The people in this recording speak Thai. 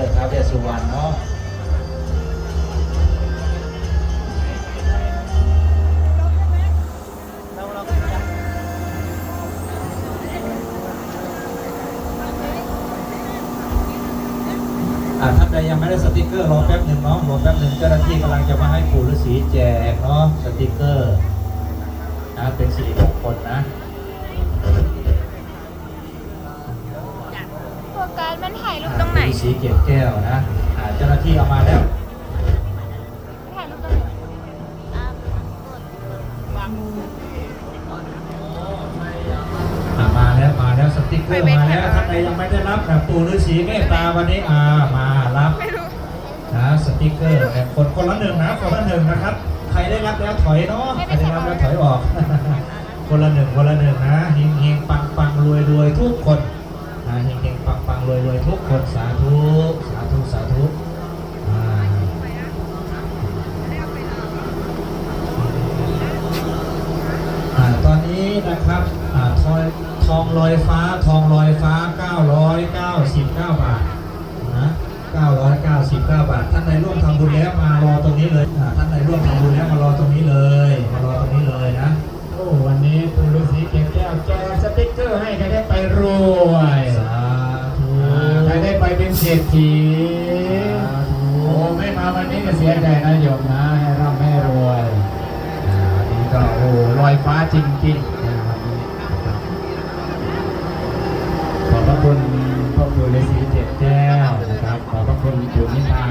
กิดท้าเวสสุวรรณเนาะอ่าท่านใดยังไม่ได้สติกเกอร์รอแป๊บหนึ่งเนาะรอแป๊บหนึ่งเจ้าหน้าที่กำลังจะมาให้ปู่ฤาษีแจกเนาะสติกเกอร์นะเป็นสิริมงคลนะ ฟกัสมันถ่ายรูปตรงไหน สีเกียรติแก้วนะอ่าเจ้าหน้าที่เอามาแล้ว ถ่ายรูปตรงไหนอะอ่ามาแล้วมาแล้วสติ๊กเกอร์มาแล้วท่านใดยังไม่ได้รับนะปู่ฤาษีเมตตาวันนี้อ่ามารับไม่รู้ นะสติ๊กเกอร์แต่คนคนละหนึ่งนะคนละหนึ่งนะครับ ใครได้รับแล้วถอยเนาะใครได้รับแล้วถอยออก คนละหนึ่งคนละหนึ่งนะเฮงเฮงปังปังรวยรวยทุกคน ทุกคนสาธุสาธุสาธุตอนนี้นะครับอทอยทองลอยฟ้าทองลอยฟ้า 999 บาทนะ999 บาท ท่านใดร่วมทำบุญแล้วมารอตรงนี้เลยท่านใดร่วมทำบุญแล้วมารอ เศรษฐีโอ้ไม่มาวันนี้ก็เสียใจนะโยมนะให้ร่ำให้รวยนี่ก็โอ้ลอยฟ้าจริงๆนะวันขอบพระคุณพ่อปู่ฤาษีเจ็ดแก้วนะครับขอบพระคุณปู่นิพา